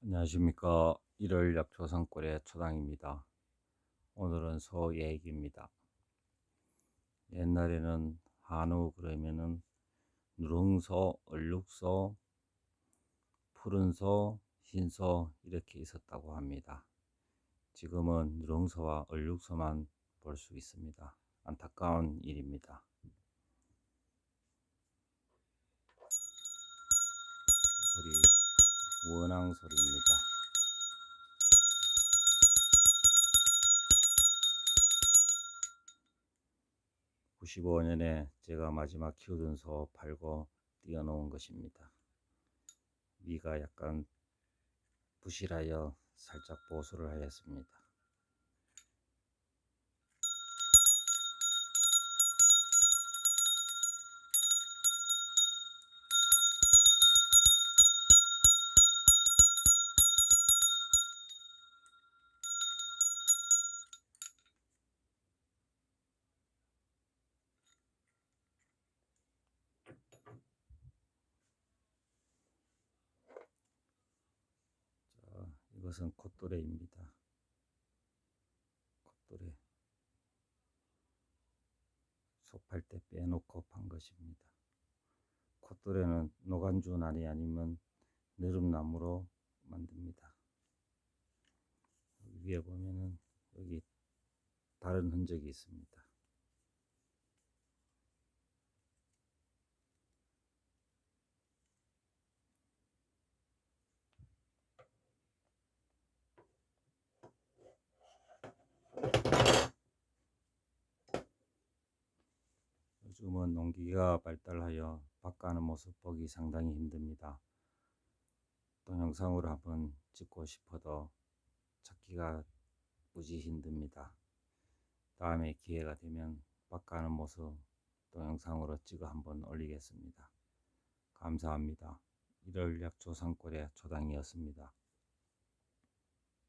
안녕하십니까. 1월 약초산골의 초당입니다. 오늘은 소 얘기입니다. 옛날에는 한우 그러면은 누룽소, 얼룩소, 푸른소, 흰소 이렇게 있었다고 합니다. 지금은 누룽소와 얼룩소만 볼 수 있습니다. 안타까운 일입니다. 원앙 소리입니다. (95년에) 제가 마지막 키우던 소 팔고 띄어놓은 것입니다. 위가 약간 부실하여 살짝 보수를 하였습니다. 이것은 콧도레입니다. 콧도레. 속팔 때 빼놓고 판 것입니다. 콧도레는 노간주 날이 아니면 느릅나무로 만듭니다. 위에 보면은 여기 다른 흔적이 있습니다. 요즘은 농기가 발달하여 밭가는 모습 보기 상당히 힘듭니다. 동영상으로 한번 찍고 싶어도 찾기가 무지 힘듭니다. 다음에 기회가 되면 밭가는 모습 동영상으로 찍어 한번 올리겠습니다. 감사합니다. 1월 약초산골의 초당이었습니다.